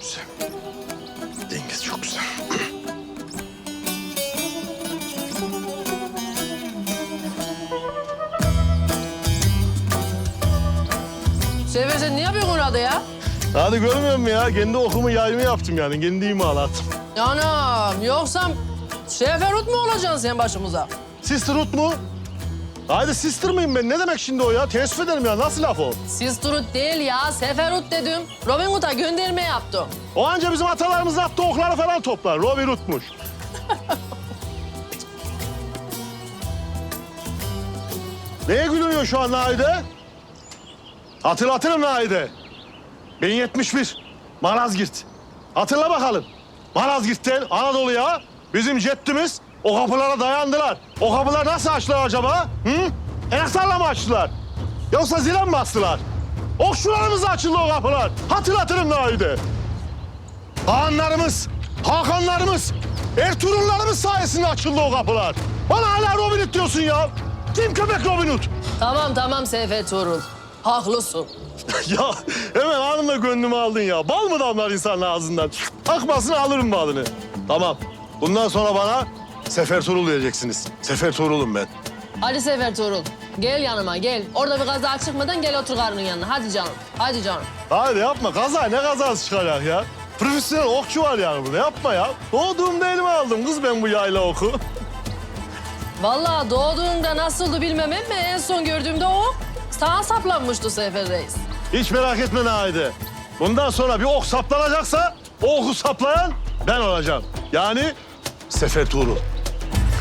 Güzel. Deniz çok güzel. Seve sen ne ya? Hadi görmüyor musun ya? Kendi okumu yayımı yaptım yani. Kendi imalattım. Anam yoksa Seferut mu olacaksın sen başımıza? Sisterhood mu? Haydi sister mıyım ben? Ne demek şimdi o ya? Teessüf ederim ya. Nasıl laf o? Sisterut değil ya Seferut dedim. Robin Hood'a gönderme yaptım. O anca bizim atalarımızın attığı okları falan toplar. Robin Hood'muş. Neye gülüyor şu an Naide? Hatırlatırım Naide. Ben 71. Malazgirt. Hatırla bakalım. Malazgirt'ten Anadolu'ya bizim ceddimiz o kapılara dayandılar. O kapılar nasıl açtılar acaba? Hı? Enaktarla mı açtılar? Yoksa zile mi bastılar? Okçularımızla açıldı o kapılar. Hatırlatırım Naide. Hanlarımız, Hakanlarımız, Ertuğrullarımız sayesinde açıldı o kapılar. Bana hala Robin Hood diyorsun ya. Kim köpek Robin Hood? Tamam tamam Sefer Tuğrul. Haklısın. ya hemen anında gönlümü aldın ya. Bal mı damlar insanın ağzından? Akmasını alırım balını. Tamam. Bundan sonra bana Sefer Tuğrul diyeceksiniz. Sefer Tuğrul'um ben. Hadi Sefer Tuğrul. Gel yanıma gel. Orada bir kaza çıkmadan gel otur karının yanına. Hadi canım. Hadi canım. Hadi yapma. Kaza ne kazası çıkacak ya? Profesyonel okçu var yani burada. Yapma ya. Doğduğumda elime aldım kız ben bu yayla oku. Vallahi doğduğunda nasıldı bilmem ama en son gördüğümde o sana saplanmıştı Sefer Reis. Hiç merak etme Naide. Bundan sonra bir ok saplanacaksa o oku saplayan ben olacağım. Yani Sefer Tuğrul.